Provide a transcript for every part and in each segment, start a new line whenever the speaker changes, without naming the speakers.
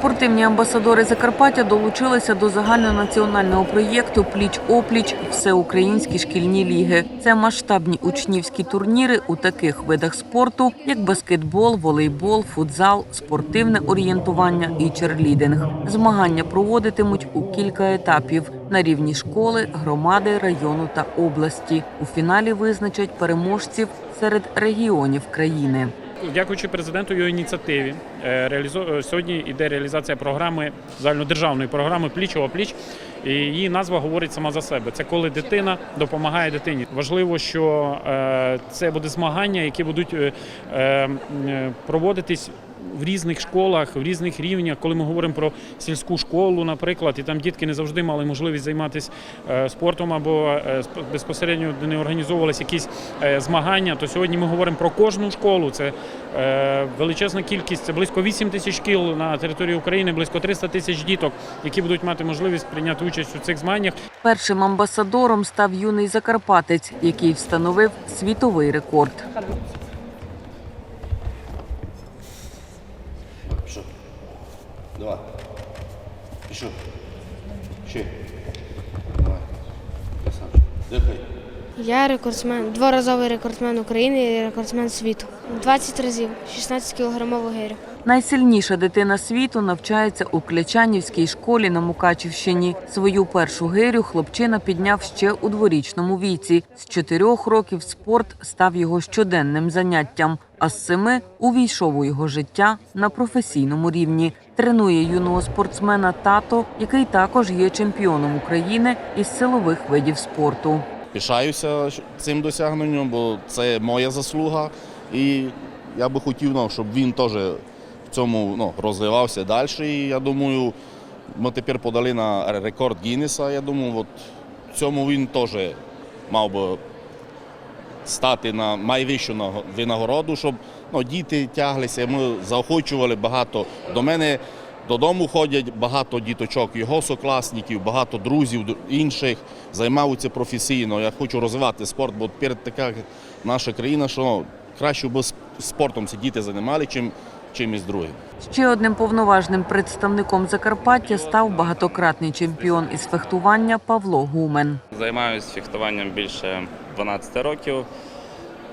Спортивні амбасадори Закарпаття долучилися до загальнонаціонального проєкту Пліч опліч всеукраїнські шкільні ліги. Це масштабні учнівські турніри у таких видах спорту, як баскетбол, волейбол, футзал, спортивне орієнтування і черлідинг. Змагання проводитимуть у кілька етапів на рівні школи, громади, району та області. У фіналі визначать переможців серед регіонів країни.
Дякуючи президенту його ініціативі, е, е, сьогодні йде реалізація програми загальнодержавної програми Пліч пліч. І її назва говорить сама за себе. Це коли дитина допомагає дитині. Важливо, що е, це буде змагання, які будуть проводитись. В різних школах, в різних рівнях, коли ми говоримо про сільську школу, наприклад, і там дітки не завжди мали можливість займатися е, спортом або е, безпосередньо не організовувалися якісь е, змагання, то сьогодні ми говоримо про кожну школу. Це величезна кількість, це близько 8 тисяч шкіл на території України, близько 300 тисяч діток, які будуть мати можливість прийняти участь у цих змаганнях.
Першим амбасадором став юний закарпатець, який встановив світовий рекорд.
Пішов. Два. Пішов. Ще. Давай. Красавчик. Дихай.
Я рекордсмен, дворазовий рекордсмен України і рекордсмен світу. 20 разів, 16 кілограмову гирю.
Найсильніша дитина світу навчається у Клячанівській школі на Мукачівщині. Свою першу гирю хлопчина підняв ще у дворічному віці. З чотирьох років спорт став його щоденним заняттям, а з семи увійшов у його життя на професійному рівні. Тренує юного спортсмена тато, який також є чемпіоном України із силових видів спорту.
Пишаюся цим досягненням, бо це моя заслуга. І я би хотів, ну, щоб він теж цьому ну, розвивався далі. І я думаю, ми тепер подали на рекорд Гіннеса. Я думаю, от цьому він теж мав би стати на найвищу винагороду, щоб ну, діти тяглися. Ми заохочували багато. До мене додому ходять багато діточок, його сокласників, багато друзів інших займаються професійно. Я хочу розвивати спорт, бо тепер така наша країна, що ну, краще би спортом ці діти займали, чим чимось другим.
Ще одним повноважним представником Закарпаття став багатократний чемпіон із фехтування Павло Гумен.
Займаюся фехтуванням більше 12 років.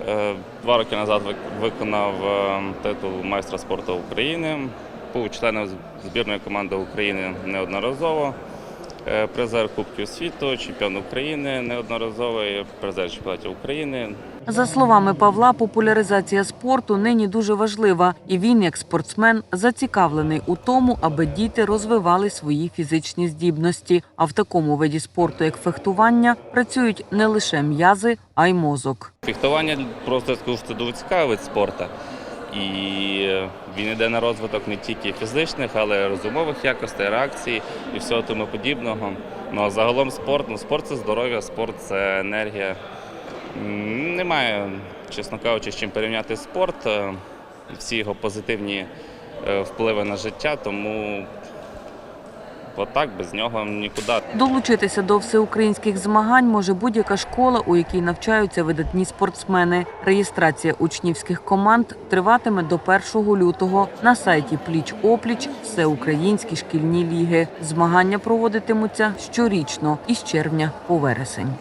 Е, Два роки назад виконав е, титул майстра спорту України. Був членом збірної команди України неодноразово. Е, Призер Кубків світу, чемпіон України неодноразовий, призер чемпіонатів України.
За словами Павла, популяризація спорту нині дуже важлива, і він, як спортсмен, зацікавлений у тому, аби діти розвивали свої фізичні здібності. А в такому виді спорту, як фехтування, працюють не лише м'язи, а й мозок.
Фехтування просто скажу, це дуже цікавий вид спорту. І він йде на розвиток не тільки фізичних, але й розумових якостей, реакцій і всього тому подібного. Ну а загалом спорт, ну спорт це здоров'я, спорт це енергія. Немає, чесно кажучи, з чим порівняти спорт, е, всі його позитивні е, впливи на життя, тому отак без нього нікуди.
Долучитися до всеукраїнських змагань може будь-яка школа, у якій навчаються видатні спортсмени. Реєстрація учнівських команд триватиме до 1 лютого на сайті Пліч опліч Всеукраїнські шкільні ліги. Змагання проводитимуться щорічно із червня по вересень.